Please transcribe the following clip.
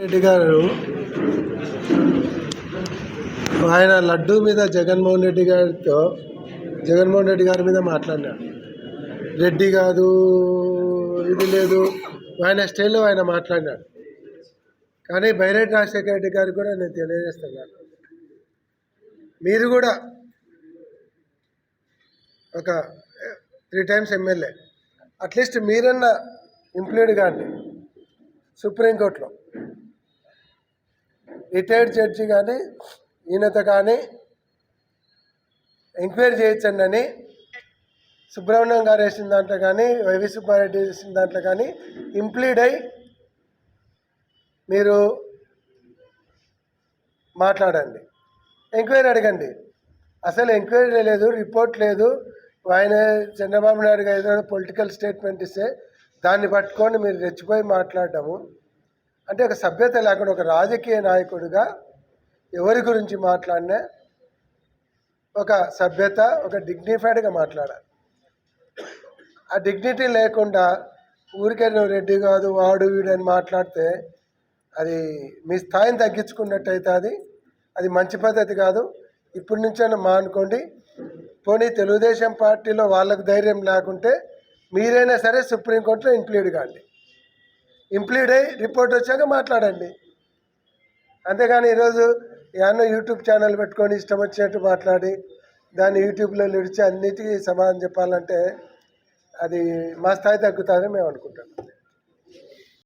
రెడ్డి గారు ఆయన లడ్డూ మీద జగన్మోహన్ రెడ్డి గారితో జగన్మోహన్ రెడ్డి గారి మీద మాట్లాడినాడు. రెడ్డి కాదు ఇది లేదు ఆయన స్టైల్లో ఆయన మాట్లాడినాడు. కానీ బైరెడ్డి రాజశేఖర రెడ్డి గారికి కూడా నేను తెలియజేస్తున్నాను మీరు కూడా ఒక త్రీ టైమ్స్ ఎమ్మెల్యే అట్లీస్ట్ మీరన్నా ఇంప్లూడ్ కానీ సుప్రీంకోర్టులో. రిటైర్డ్ జడ్జి కానీ ఈయనత కానీ ఎంక్వైరీ చేయొచ్చండి అని సుబ్రహ్మణ్యం గారు వేసిన దాంట్లో కానీ వైవి సుబ్బారెడ్డి వేసిన దాంట్లో కానీ ఇంప్లీడ్ అయి మీరు మాట్లాడండి. ఎంక్వైరీ అడగండి. అసలు ఎంక్వైరీ లేదు రిపోర్ట్ లేదు. ఆయన చంద్రబాబు నాయుడు గారు ఏదైనా పొలిటికల్ స్టేట్మెంట్ ఇస్తే దాన్ని పట్టుకొని మీరు రెచ్చిపోయి మాట్లాడటము అంటే ఒక సభ్యత లేకుండా ఒక రాజకీయ నాయకుడిగా ఎవరి గురించి మాట్లాడినా ఒక సభ్యత ఒక డిగ్నిఫైడ్గా మాట్లాడాలి. ఆ డిగ్నిటీ లేకుండా ఊరికే నువ్వు రెడ్డి కాదు వాడు వీడు అని మాట్లాడితే అది మీ స్థాయిని తగ్గించుకున్నట్టు అవుతుంది అది మంచి పద్ధతి కాదు. ఇప్పటి నుంచైనా మానుకోండి. పోనీ తెలుగుదేశం పార్టీలో వాళ్ళకు ధైర్యం లేకుంటే మీరైనా సరే సుప్రీంకోర్టులో ఇంప్లీడ్ కాండి. ఇంప్లీడ్ అయ్యి రిపోర్ట్ వచ్చాక మాట్లాడండి. అంతేగాని ఈరోజు ఏమన్నా యూట్యూబ్ ఛానల్ పెట్టుకొని ఇష్టం వచ్చినట్టు మాట్లాడి దాన్ని యూట్యూబ్లో నిడిచి అన్నిటికీ సమాధానం చెప్పాలంటే అది మా స్థాయి తగ్గుతుందని మేము అనుకుంటాం